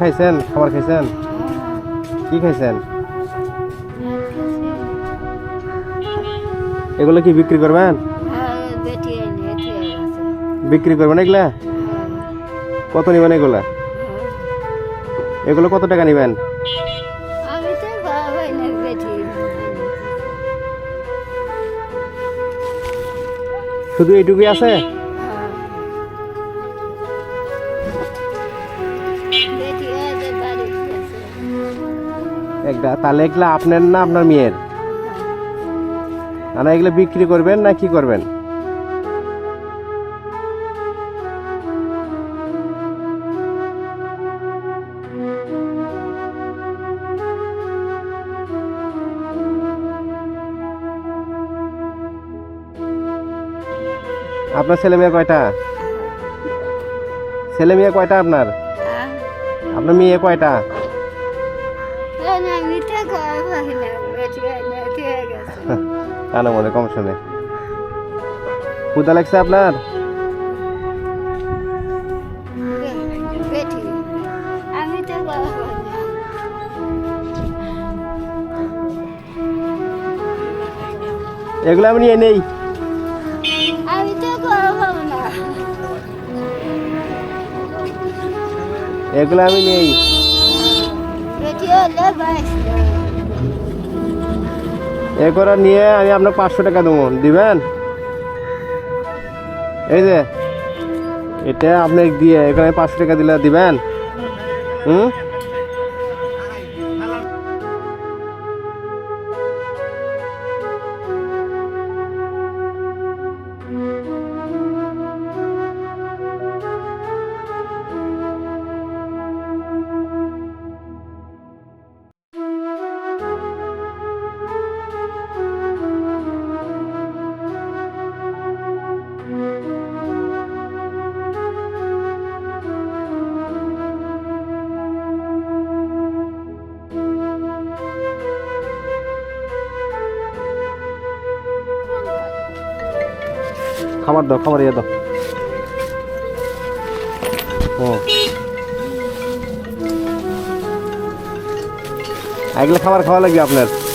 খাইছেন? খাবার খাইছেন? কি খাইছেন? এগুলো কি বিক্রি করবেন? বিক্রি করবেন এগুলা? কত নেবেন এগুলা? এগুলো কত টাকা নেবেন? শুধু এইটুকুই আছে? একটা তাহলে এগুলা আপনার না আপনার মেয়ের? না এগুলো বিক্রি করবেন না কি করবেন? আপনার ছেলে মেয়ে কয়টা? ছেলে মেয়ে কয়টা আপনার? আপনার মেয়ে কয়টা? আমি তো বাবাই না বেটি এনে থিয়ে গেছে কানো মনে কম শুনে। ক্ষুদা লাগছে আপনার? এগুলো আমি নিয়ে নেই। এগুলো আমি নেই। বেটি করে নিয়ে আমি আপনাকে পাঁচশো টাকা দেবো। দিবেন? এই যে, এটা আপনাকে দিয়ে এখানে পাঁচশো টাকা দিলে দিবেন? হুম? খাবার দাও খাবার ইয়ে দাও। ও। এগুলো খাবার খাওয়া লাগবে আপনার।